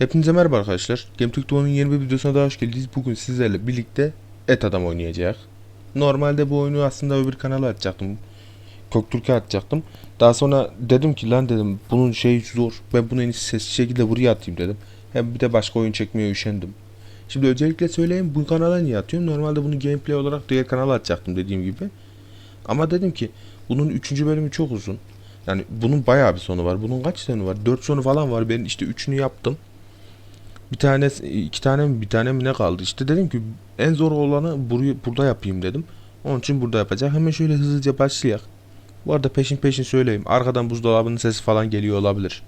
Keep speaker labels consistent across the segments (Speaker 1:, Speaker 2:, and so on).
Speaker 1: Hepinize merhaba arkadaşlar. GameTürk Duo'nun yeni bir videosuna daha hoş geldiniz. Bugün sizlerle birlikte Et Adam oynayacak. Normalde bu oyunu aslında öbür kanala atacaktım. Köktürk'e atacaktım. Daha sonra dedim ki lan dedim bunun şey zor. Ben bunu en iyisi sesli şekilde buraya atayım dedim. Hem bir de başka oyun çekmeye üşendim. Şimdi öncelikle söyleyeyim bu kanala niye atıyorum. Normalde bunu gameplay olarak diğer kanala atacaktım dediğim gibi. Ama dedim ki bunun 3. bölümü çok uzun. Yani bunun bayağı bir sonu var. Bunun kaç sonu var? 4 sonu falan var. Ben işte 3'ünü yaptım. Bir tane, iki tane mi bir tane mi ne kaldı? İşte dedim ki en zor olanı buraya, burada yapayım dedim. Onun için burada yapacağım. Hemen şöyle hızlıca başlayalım. Bu arada peşin peşin söyleyeyim. Arkadan buzdolabının sesi falan geliyor olabilir.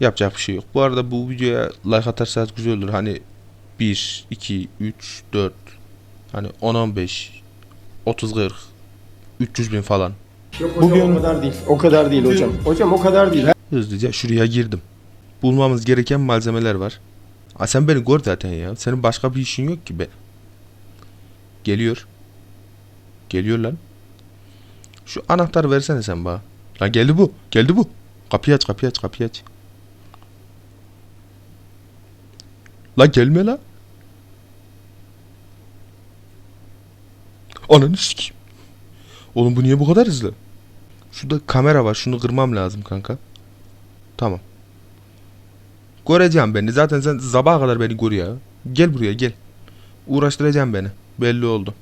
Speaker 1: Yapacak bir şey yok. Bu arada bu videoya like atarsanız güzel olur. Hani 1, 2, 3, 4 hani 10, 15 30, 40 300 bin falan.
Speaker 2: Yok hocam
Speaker 3: Bugün-
Speaker 2: o kadar değil. O kadar değil hocam. Hocam o kadar değil.
Speaker 1: Hızlıca şuraya girdim. Bulmamız gereken malzemeler var. Aa, sen beni gör zaten ya. Senin başka bir işin yok ki be. Geliyor. Geliyor lan. Şu anahtarı versene sen bana. Lan geldi bu. Geldi bu. Kapıyı aç kapıyı aç kapıyı aç. La gelme la. Ananı sikeyim. Oğlum bu niye bu kadar hızlı? Şurada kamera var. Şunu kırmam lazım kanka. Tamam. Göreceğim beni. Zaten sen sabaha kadar beni gör ya. Gel buraya gel. Uğraştıracağım beni. Belli oldu.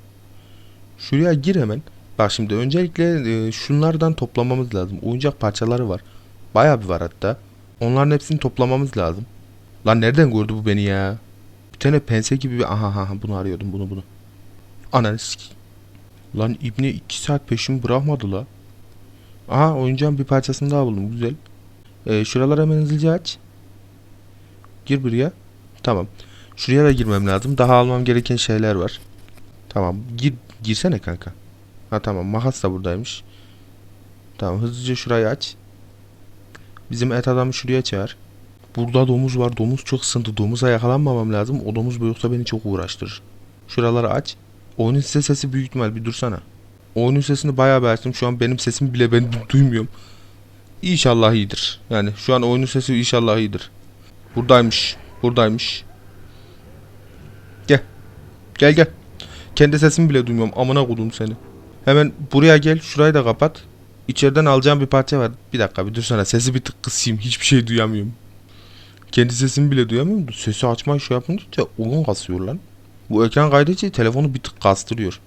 Speaker 1: Şuraya gir hemen. Bak şimdi öncelikle e, şunlardan toplamamız lazım. Oyuncak parçaları var. Bayağı bir var hatta. Onların hepsini toplamamız lazım. Lan nereden gördü bu beni ya? Bir tane pense gibi bir... Aha aha bunu arıyordum bunu bunu. Ananı. Lan İbni 2 saat peşimi bırakmadı la. Aha oyuncağın bir parçasını daha buldum. Güzel. Ee, şuraları hemen hızlıca aç. Gir buraya. Tamam. Şuraya da girmem lazım. Daha almam gereken şeyler var. Tamam. Gir girsene kanka. Ha tamam. Makas da buradaymış. Tamam. Hızlıca şurayı aç. Bizim et adamı şuraya çağır. Burada domuz var. Domuz çok sıntı. Domuza yakalanmamam lazım. O domuz bu yoksa beni çok uğraştırır. Şuraları aç. Oyunun size sesi büyük ihtimal. Bir dursana. Oyunun sesini bayağı açtım. Şu an benim sesim bile ben duymuyorum. İnşallah iyidir. Yani şu an oyunun sesi inşallah iyidir. Buradaymış. Buradaymış. Gel. Gel gel. Kendi sesimi bile duymuyorum. Amına kodum seni. Hemen buraya gel. Şurayı da kapat. İçeriden alacağım bir parça var. Bir dakika bir dursana. Sesi bir tık kısayım. Hiçbir şey duyamıyorum. Kendi sesimi bile duyamıyorum. Sesi açmayı şey yapınca oyun kasıyor lan. Bu ekran kaydıcı telefonu bir tık kastırıyor.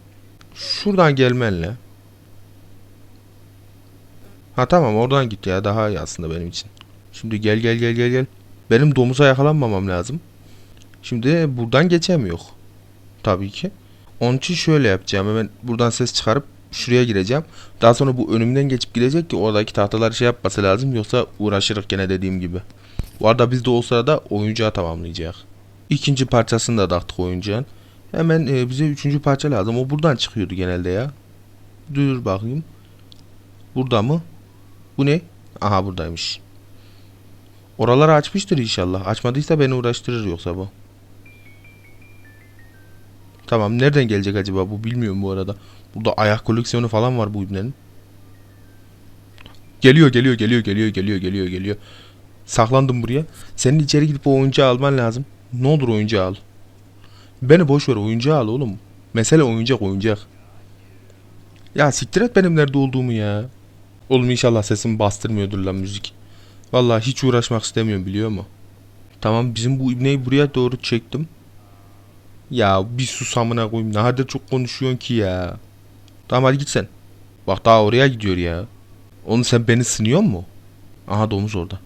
Speaker 1: Şuradan gelmenle. Ha tamam oradan git ya daha iyi aslında benim için. Şimdi gel gel gel gel gel. Benim domuza yakalanmamam lazım. Şimdi buradan geçemiyor. Tabii ki. Onun için şöyle yapacağım. Hemen buradan ses çıkarıp şuraya gireceğim. Daha sonra bu önümden geçip gidecek ki oradaki tahtaları şey yapması lazım. Yoksa uğraşırız gene dediğim gibi. Bu arada biz de o sırada oyuncağı tamamlayacak. İkinci parçasını da taktık oyuncağın. Hemen e, bize üçüncü parça lazım. O buradan çıkıyordu genelde ya. Dur bakayım. Burada mı? Bu ne? Aha buradaymış. Oraları açmıştır inşallah. Açmadıysa beni uğraştırır yoksa bu. Tamam nereden gelecek acaba bu bilmiyorum bu arada. Burada ayak koleksiyonu falan var bu ibnenin. Geliyor geliyor geliyor geliyor geliyor geliyor geliyor. Saklandım buraya. Senin içeri gidip o oyuncağı alman lazım. Ne olur oyuncağı al. Beni boş ver oyuncağı al oğlum. Mesele oyuncak oyuncak. Ya siktir et benim nerede olduğumu ya. Oğlum inşallah sesimi bastırmıyordur lan müzik. Vallahi hiç uğraşmak istemiyorum biliyor musun? Tamam bizim bu ibneyi buraya doğru çektim. Ya bir sus amına koyayım. Nerede çok konuşuyorsun ki ya. Tamam hadi git sen. Bak daha oraya gidiyor ya. Onu sen beni sınıyor mu? Aha domuz orada.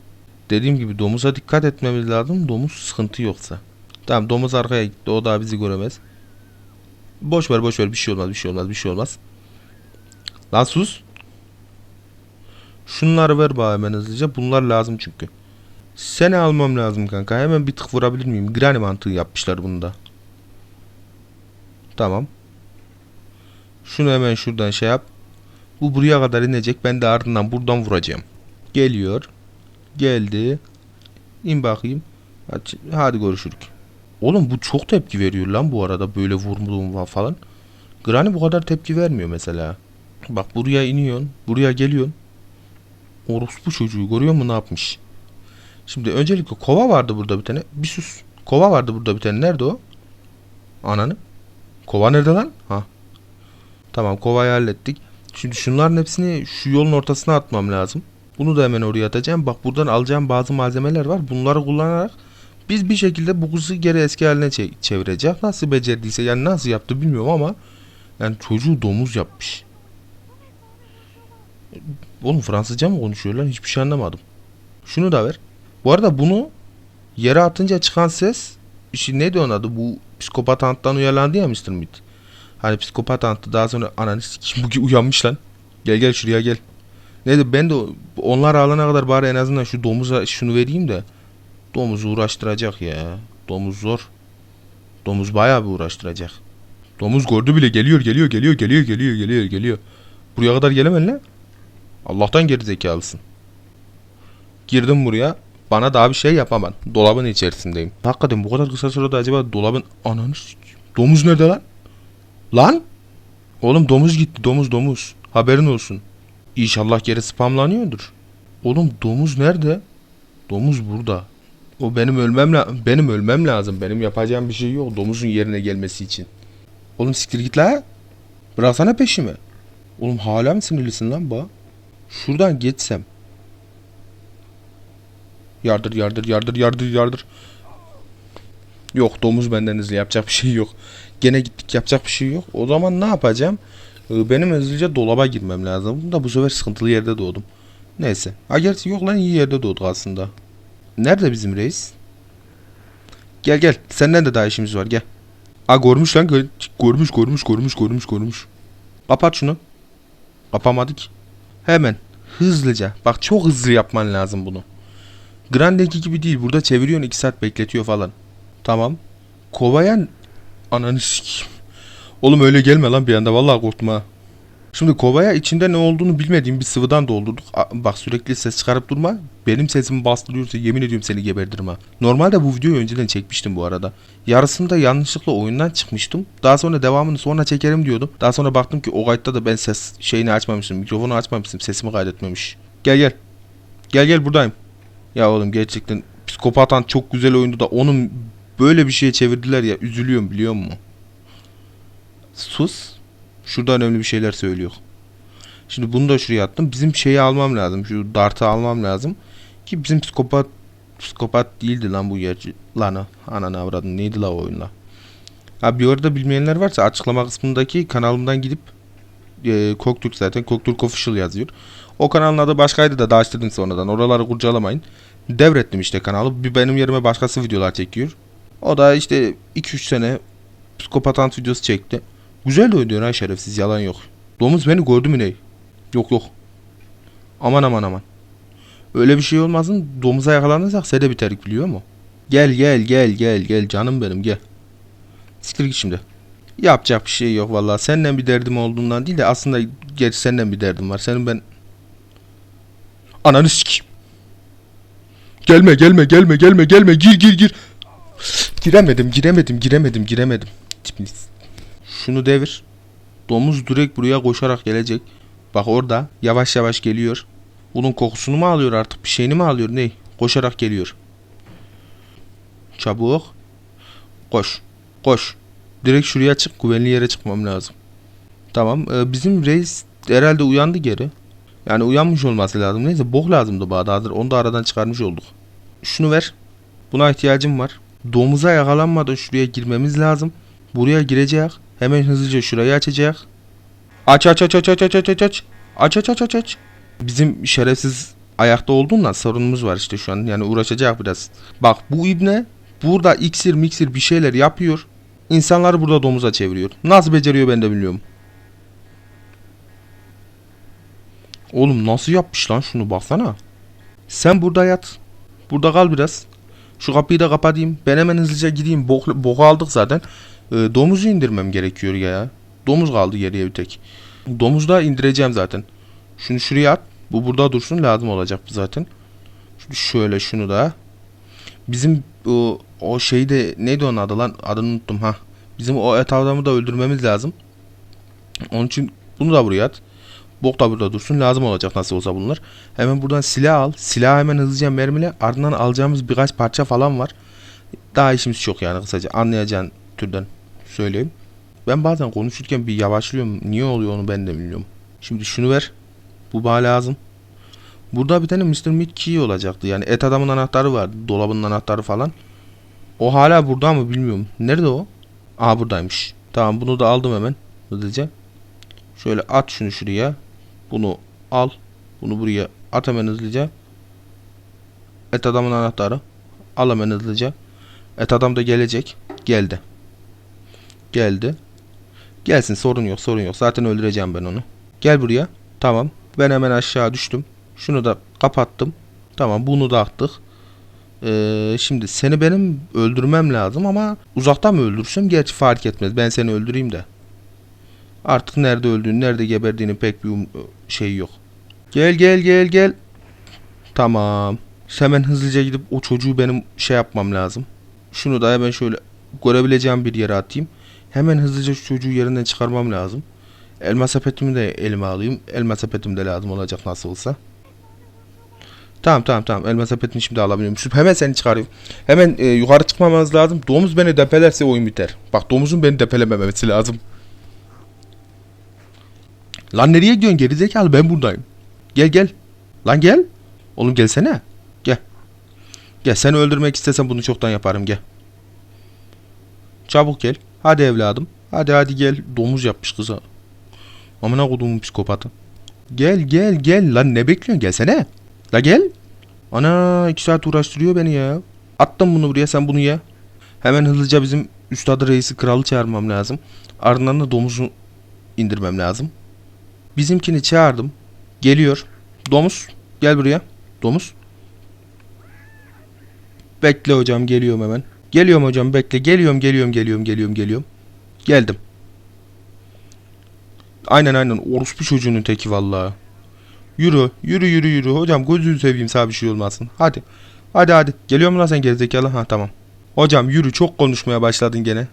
Speaker 1: Dediğim gibi domuza dikkat etmemiz lazım. Domuz sıkıntı yoksa. Tamam domuz arkaya gitti. O daha bizi göremez. Boş ver boş ver. Bir şey olmaz bir şey olmaz bir şey olmaz. Lan sus. Şunları ver bana hemen hızlıca. Bunlar lazım çünkü. Seni almam lazım kanka. Hemen bir tık vurabilir miyim? Granny mantığı yapmışlar bunda. Tamam. Şunu hemen şuradan şey yap. Bu buraya kadar inecek. Ben de ardından buradan vuracağım. Geliyor. Geldi. İn bakayım. Hadi, görüşürük. Oğlum bu çok tepki veriyor lan bu arada böyle vurduğum falan. Granny bu kadar tepki vermiyor mesela. Bak buraya iniyorsun. Buraya geliyorsun. Orospu çocuğu görüyor musun ne yapmış? Şimdi öncelikle kova vardı burada bir tane. Bir sus. Kova vardı burada bir tane. Nerede o? Ananı. Kova nerede lan? Ha. Tamam kovayı hallettik. Şimdi şunların hepsini şu yolun ortasına atmam lazım. Bunu da hemen oraya atacağım. Bak buradan alacağım bazı malzemeler var. Bunları kullanarak biz bir şekilde bu kuzu geri eski haline çe- çevireceğiz. Nasıl becerdiyse yani nasıl yaptı bilmiyorum ama yani çocuğu domuz yapmış. Oğlum Fransızca mı konuşuyor lan? Hiçbir şey anlamadım. Şunu da ver. Bu arada bunu yere atınca çıkan ses işte neydi onun adı? Bu psikopat anttan uyarlandı ya Mr. Meat. Hani psikopat antı daha sonra ananı sikim bu uyanmış lan. Gel gel şuraya gel. Neydi ben de onlar alana kadar bari en azından şu domuza şunu vereyim de. Domuzu uğraştıracak ya. Domuz zor. Domuz bayağı bir uğraştıracak. Domuz gördü bile geliyor geliyor geliyor geliyor geliyor geliyor geliyor. Buraya kadar gelemem lan. Allah'tan geri zekalısın. Girdim buraya. Bana daha bir şey yapamam. Dolabın içerisindeyim. Hakikaten bu kadar kısa sürede acaba dolabın ananı Domuz nerede lan? Lan? Oğlum domuz gitti domuz domuz. Haberin olsun. İnşallah geri spamlanıyordur. Oğlum domuz nerede? Domuz burada. O benim ölmem la benim ölmem lazım. Benim yapacağım bir şey yok domuzun yerine gelmesi için. Oğlum siktir git la. Bıraksana peşimi. Oğlum hala mı sinirlisin lan bu? Şuradan geçsem. Yardır yardır yardır yardır yardır. Yok domuz benden hızlı yapacak bir şey yok. Gene gittik yapacak bir şey yok. O zaman ne yapacağım? Ee, Benim hızlıca dolaba girmem lazım. Da bu sefer sıkıntılı yerde doğdum. Neyse. Ha yok lan iyi yerde doğduk aslında. Nerede bizim reis? Gel gel. Senden de daha işimiz var gel. Ha görmüş lan. gör- Görmüş görmüş görmüş görmüş görmüş. Kapat şunu. Kapamadık. Hemen. Hızlıca. Bak çok hızlı yapman lazım bunu. Grande'deki gibi değil. Burada çeviriyorsun 2 saat bekletiyor falan. Tamam. Kovayan ananı sikeyim. Oğlum öyle gelme lan bir anda vallahi korktum. Şimdi kovaya içinde ne olduğunu bilmediğim bir sıvıdan doldurduk. Bak sürekli ses çıkarıp durma. Benim sesimi bastırıyorsa yemin ediyorum seni geberdiririm ha. Normalde bu videoyu önceden çekmiştim bu arada. Yarısında yanlışlıkla oyundan çıkmıştım. Daha sonra devamını sonra çekerim diyordum. Daha sonra baktım ki o kayıtta da ben ses şeyini açmamışım. Mikrofonu açmamışım. Sesimi kaydetmemiş. Gel gel. Gel gel buradayım. Ya oğlum gerçekten Psikopatan çok güzel oyundu da onun böyle bir şeye çevirdiler ya üzülüyorum biliyor musun? Sus. Şurada önemli bir şeyler söylüyor. Şimdi bunu da şuraya attım. Bizim şeyi almam lazım. Şu dartı almam lazım. Ki bizim psikopat psikopat değildi lan bu gerçi. Lan ananı avradın neydi la oyunla. Ha bir orada bilmeyenler varsa açıklama kısmındaki kanalımdan gidip e, Koktürk zaten Koktürk Official yazıyor. O kanalın adı başkaydı da değiştirdim sonradan. Oraları kurcalamayın. Devrettim işte kanalı. Bir benim yerime başkası videolar çekiyor. O da işte 2-3 sene psikopatant videosu çekti. Güzel de oynuyor ha şerefsiz yalan yok. Domuz beni gördü mü ne? Yok yok. Aman aman aman. Öyle bir şey olmasın domuza yakalanırsak sede biterik biliyor mu? Gel gel gel gel gel canım benim gel. Siktir git şimdi. Yapacak bir şey yok vallahi. Senden bir derdim olduğundan değil de aslında gerçi senden bir derdim var. Senin ben... Ananı sikeyim. Gelme gelme gelme gelme gelme gir gir gir. Giremedim giremedim giremedim giremedim. Tipiniz. Şunu devir. Domuz direkt buraya koşarak gelecek. Bak orada yavaş yavaş geliyor. Bunun kokusunu mu alıyor artık bir şeyini mi alıyor ne? Koşarak geliyor. Çabuk. Koş. Koş. Direkt şuraya çık güvenli yere çıkmam lazım. Tamam e, bizim reis herhalde uyandı geri. Yani uyanmış olması lazım. Neyse bok lazımdı hazır. Onu da aradan çıkarmış olduk. Şunu ver. Buna ihtiyacım var. Domuza yakalanmadan şuraya girmemiz lazım. Buraya girecek. Hemen hızlıca şurayı açacak. Aç aç aç aç aç aç aç aç aç. Aç aç aç aç aç. Bizim şerefsiz ayakta olduğundan sorunumuz var işte şu an. Yani uğraşacak biraz. Bak bu ibne burada iksir miksir bir şeyler yapıyor. İnsanları burada domuza çeviriyor. Nasıl beceriyor ben de bilmiyorum. Oğlum nasıl yapmış lan şunu baksana. Sen burada yat. Burada kal biraz. Şu kapıyı da kapatayım. Ben hemen hızlıca gideyim. Bok, boku aldık zaten. Ee, domuzu indirmem gerekiyor ya. Domuz kaldı geriye bir tek. Domuzu da indireceğim zaten. Şunu şuraya at. Bu burada dursun lazım olacak zaten. Şunu şöyle şunu da. Bizim o, o şeyde neydi onun adı lan? Adını unuttum ha. Bizim o et adamı da öldürmemiz lazım. Onun için bunu da buraya at. Bok da burada dursun. Lazım olacak nasıl olsa bunlar. Hemen buradan silah al. Silah hemen hızlıca mermile. Ardından alacağımız birkaç parça falan var. Daha işimiz çok yani kısaca. Anlayacağın türden söyleyeyim. Ben bazen konuşurken bir yavaşlıyorum. Niye oluyor onu ben de bilmiyorum. Şimdi şunu ver. Bu bana lazım. Burada bir tane Mr. Meat Key olacaktı. Yani et adamın anahtarı vardı. Dolabının anahtarı falan. O hala burada mı bilmiyorum. Nerede o? Aa buradaymış. Tamam bunu da aldım hemen. Hızlıca. Şöyle at şunu şuraya. Bunu al. Bunu buraya at hemen hızlıca. Et adamın anahtarı. Al hemen hızlıca. Et adam da gelecek. Geldi. Geldi. Gelsin sorun yok sorun yok. Zaten öldüreceğim ben onu. Gel buraya. Tamam. Ben hemen aşağı düştüm. Şunu da kapattım. Tamam bunu da attık. Ee, şimdi seni benim öldürmem lazım ama uzaktan mı öldürsem gerçi fark etmez. Ben seni öldüreyim de. Artık nerede öldüğünü, nerede geberdiğini pek bir şey yok. Gel gel gel gel. Tamam. Hemen hızlıca gidip o çocuğu benim şey yapmam lazım. Şunu da hemen şöyle görebileceğim bir yere atayım. Hemen hızlıca şu çocuğu yerinden çıkarmam lazım. Elma sepetimi de elime alayım. Elma sepetim de lazım olacak nasıl olsa. Tamam tamam tamam. Elma sepetini şimdi alabiliyorum. Şu- Hemen seni çıkarayım. Hemen e, yukarı çıkmamamız lazım. Domuz beni depelerse oyun biter. Bak domuzun beni depelememesi lazım. Lan nereye gidiyorsun gerizekalı ben buradayım. Gel gel. Lan gel. Oğlum gelsene. Gel. Gel seni öldürmek istesem bunu çoktan yaparım gel. Çabuk gel. Hadi evladım. Hadi hadi gel. Domuz yapmış kıza. Amına kodumun psikopatı. Gel gel gel lan ne bekliyorsun gelsene. La gel. Ana iki saat uğraştırıyor beni ya. Attım bunu buraya sen bunu ye. Hemen hızlıca bizim üstadı reisi kralı çağırmam lazım. Ardından da domuzu indirmem lazım. Bizimkini çağırdım. Geliyor. Domuz gel buraya. Domuz. Bekle hocam geliyorum hemen. Geliyorum hocam bekle. Geliyorum geliyorum geliyorum geliyorum geliyorum. Geldim. Aynen aynen orospu çocuğunun teki vallahi. Yürü yürü yürü yürü. Hocam gözünü seveyim sana bir şey olmasın. Hadi. Hadi hadi. Geliyor mu lan sen gerizekalı? Ha tamam. Hocam yürü çok konuşmaya başladın gene.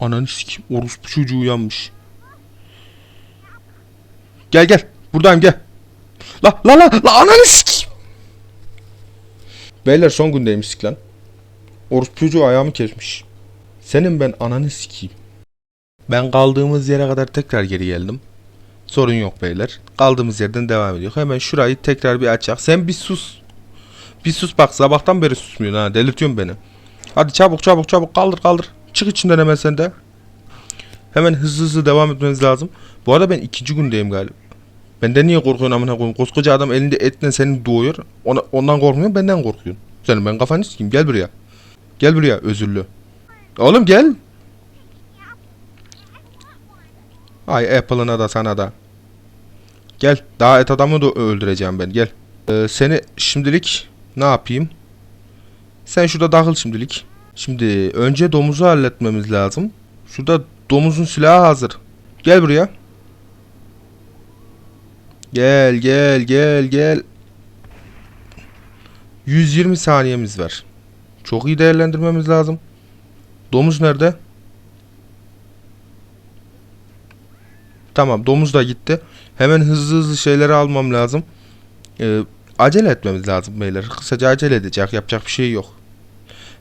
Speaker 1: Ananı sikeyim. Orospu çocuğu uyanmış. Gel gel. Buradayım gel. La la la la ananı sikeyim. Beyler son gündeymiştik lan. Orospu çocuğu ayağımı kesmiş. Senin ben ananı sikeyim. Ben kaldığımız yere kadar tekrar geri geldim. Sorun yok beyler. Kaldığımız yerden devam ediyor. Hemen şurayı tekrar bir açak. Sen bir sus. Bir sus bak sabahtan beri susmuyorsun ha. Delirtiyorsun beni. Hadi çabuk çabuk çabuk kaldır kaldır. Çık içinden hemen sen de. Hemen hızlı hızlı devam etmeniz lazım. Bu arada ben ikinci gündeyim galiba. Benden niye korkuyorsun amına koyayım? Koskoca adam elinde etle seni doğuyor. Ona, ondan korkmuyorsun benden korkuyorsun. Senin ben kafanı sikeyim. Gel buraya. Gel buraya özürlü. Oğlum gel. Ay Apple'ına da sana da. Gel. Daha et adamı da öldüreceğim ben. Gel. Ee, seni şimdilik ne yapayım? Sen şurada dağıl şimdilik. Şimdi önce domuzu halletmemiz lazım. Şurada domuzun silahı hazır. Gel buraya. Gel gel gel gel. 120 saniyemiz var. Çok iyi değerlendirmemiz lazım. Domuz nerede? Tamam domuz da gitti. Hemen hızlı hızlı şeyleri almam lazım. Ee, acele etmemiz lazım beyler. Kısaca acele edecek. Yapacak bir şey yok.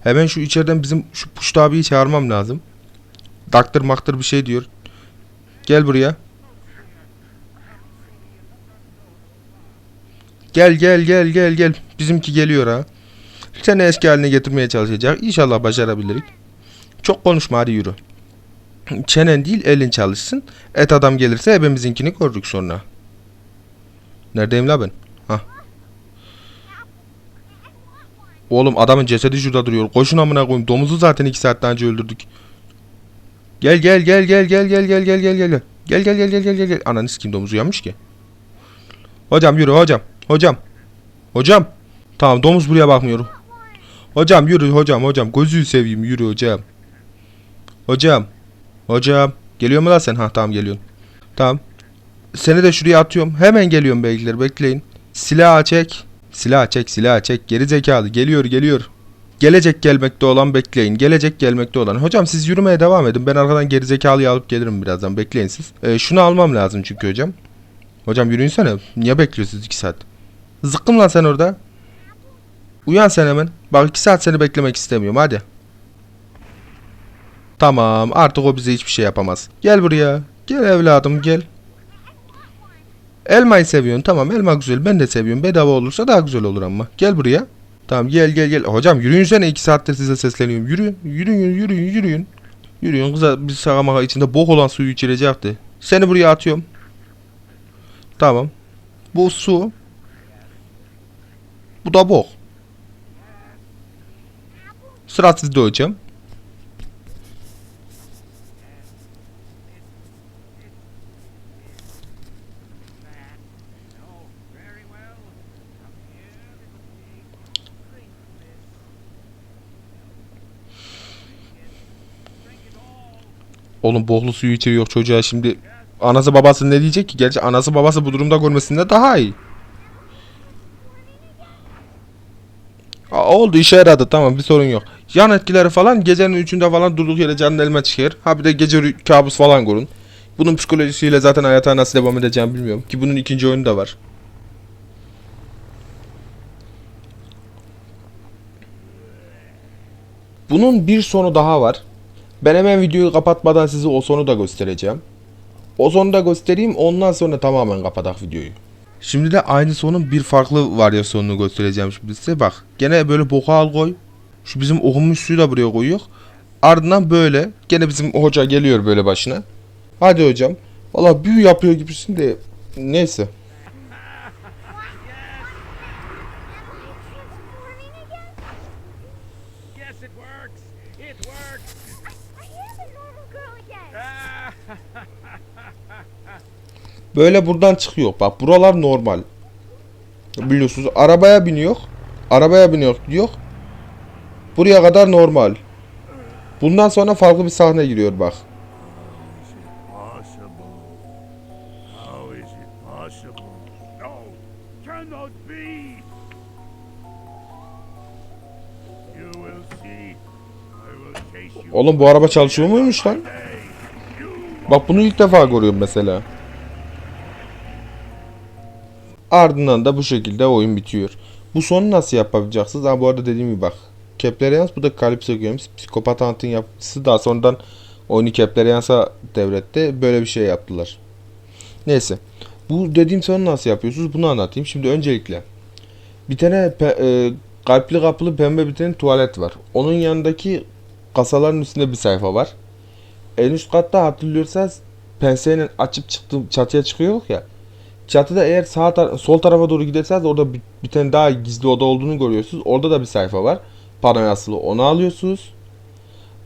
Speaker 1: Hemen şu içeriden bizim şu Puşt abiyi çağırmam lazım. Daktır maktır bir şey diyor. Gel buraya. Gel gel gel gel gel. Bizimki geliyor ha. Seni eski haline getirmeye çalışacak. İnşallah başarabiliriz. Çok konuşma hadi yürü. Çenen değil elin çalışsın. Et adam gelirse hepimizinkini gördük sonra. Neredeyim la ben? Hah. Oğlum adamın cesedi şurada duruyor. Koşun amına koyayım. Domuzu zaten iki saatten önce öldürdük. Gel gel gel gel gel gel gel gel gel gel. Gel gel gel gel gel gel gel. Ananı sikeyim domuz uyanmış ki. Hocam yürü hocam. Hocam. Hocam. Tamam domuz buraya bakmıyor. Hocam yürü hocam hocam. Gözünü seveyim yürü hocam. Hocam. Hocam. Geliyor mu lan sen? Ha tamam geliyorsun. Tamam. Seni de şuraya atıyorum. Hemen geliyorum beyler bekleyin. Silah çek. Silah çek silah çek. Geri zekalı geliyor geliyor. Gelecek gelmekte olan bekleyin. Gelecek gelmekte olan. Hocam siz yürümeye devam edin. Ben arkadan geri zekalıyı alıp gelirim birazdan. Bekleyin siz. Ee, şunu almam lazım çünkü hocam. Hocam yürüyünsene. Niye bekliyorsunuz 2 saat? Zıkkım lan sen orada. Uyan sen hemen. Bak 2 saat seni beklemek istemiyorum hadi. Tamam artık o bize hiçbir şey yapamaz. Gel buraya. Gel evladım gel. Elmayı seviyorsun tamam elma güzel ben de seviyorum. Bedava olursa daha güzel olur ama. Gel buraya. Tamam gel gel gel. Hocam yürüyünsene 2 saattir size sesleniyorum. Yürüyün yürüyün yürüyün yürüyün. Yürüyün kıza bir sağamağa içinde bok olan suyu içirecekti. Seni buraya atıyorum. Tamam. Bu su. Bu da bok. Sıra sizde hocam. Oğlum boklu suyu içiriyor çocuğa şimdi. Anası babası ne diyecek ki? Gerçi anası babası bu durumda görmesinde daha iyi. Oldu işe yaradı tamam bir sorun yok. Yan etkileri falan gecenin üçünde falan durduk yere canın elime çıkar. Ha bir de gece kabus falan kurun. Bunun psikolojisiyle zaten hayata nasıl devam edeceğimi bilmiyorum. Ki bunun ikinci oyunu da var. Bunun bir sonu daha var. Ben hemen videoyu kapatmadan size o sonu da göstereceğim. O sonu da göstereyim ondan sonra tamamen kapatak videoyu. Şimdi de aynı sonun bir farklı varyasyonunu göstereceğim şimdi size. Bak gene böyle boka al koy. Şu bizim okunmuş suyu da buraya koyuyor. Ardından böyle gene bizim hoca geliyor böyle başına. Hadi hocam. Valla büyü yapıyor gibisin de neyse. Böyle buradan çıkıyor. Bak buralar normal. Biliyorsunuz arabaya biniyor. Arabaya biniyor diyor. Buraya kadar normal. Bundan sonra farklı bir sahne giriyor bak. Oğlum bu araba çalışıyor muymuş lan? Bak bunu ilk defa görüyorum mesela. Ardından da bu şekilde oyun bitiyor. Bu sonu nasıl yapabileceksiniz? Ha bu arada dediğim gibi bak. Keplerians bu da Calypso Games. Psikopat Hunt'ın yapıcısı daha sonradan oyunu Keplerians'a devretti. Böyle bir şey yaptılar. Neyse. Bu dediğim sonu nasıl yapıyorsunuz? Bunu anlatayım. Şimdi öncelikle bir tane e, kalpli kapılı pembe bir tane tuvalet var. Onun yanındaki kasaların üstünde bir sayfa var. En üst katta hatırlıyorsanız penseyle açıp çıktım çatıya çıkıyor ya. Çatıda eğer sağ tar- sol tarafa doğru giderseniz orada bir, bir tane daha gizli oda olduğunu görüyorsunuz. Orada da bir sayfa var. Panoya asılı. Onu alıyorsunuz.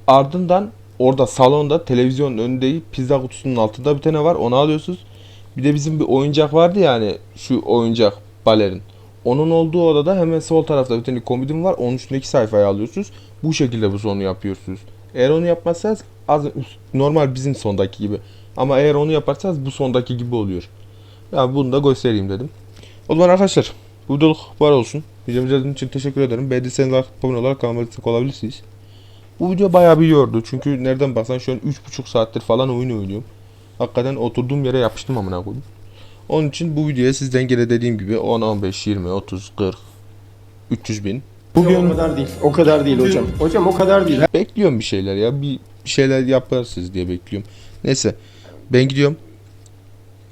Speaker 1: Ardından orada salonda televizyonun önünde pizza kutusunun altında bir tane var. Onu alıyorsunuz. Bir de bizim bir oyuncak vardı yani şu oyuncak balerin. Onun olduğu odada hemen sol tarafta bir tane komodin var. Onun üstündeki sayfayı alıyorsunuz. Bu şekilde bu sonu yapıyorsunuz. Eğer onu yapmazsanız az normal bizim sondaki gibi. Ama eğer onu yaparsanız bu sondaki gibi oluyor. Yani bunu da göstereyim dedim. O zaman arkadaşlar bu videoluk var olsun. Videomu izlediğiniz için teşekkür ederim. Beğendiyseniz like, abone olarak kanalıma destek olabilirsiniz. Bu video bayağı bir yordu. Çünkü nereden baksan şu an 3,5 saattir falan oyun oynuyorum. Hakikaten oturduğum yere yapıştım amına koyayım. Onun için bu videoya sizden gene dediğim gibi 10, 15, 20, 30, 40, 300 bin.
Speaker 2: Bugün o kadar değil. O kadar değil hocam. Hocam o kadar değil.
Speaker 1: Bekliyorum bir şeyler ya. Bir, bir şeyler yaparsınız diye bekliyorum. Neyse. Ben gidiyorum.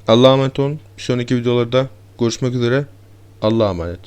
Speaker 1: Allah'a emanet olun. Bir sonraki videolarda görüşmek üzere. Allah'a emanet.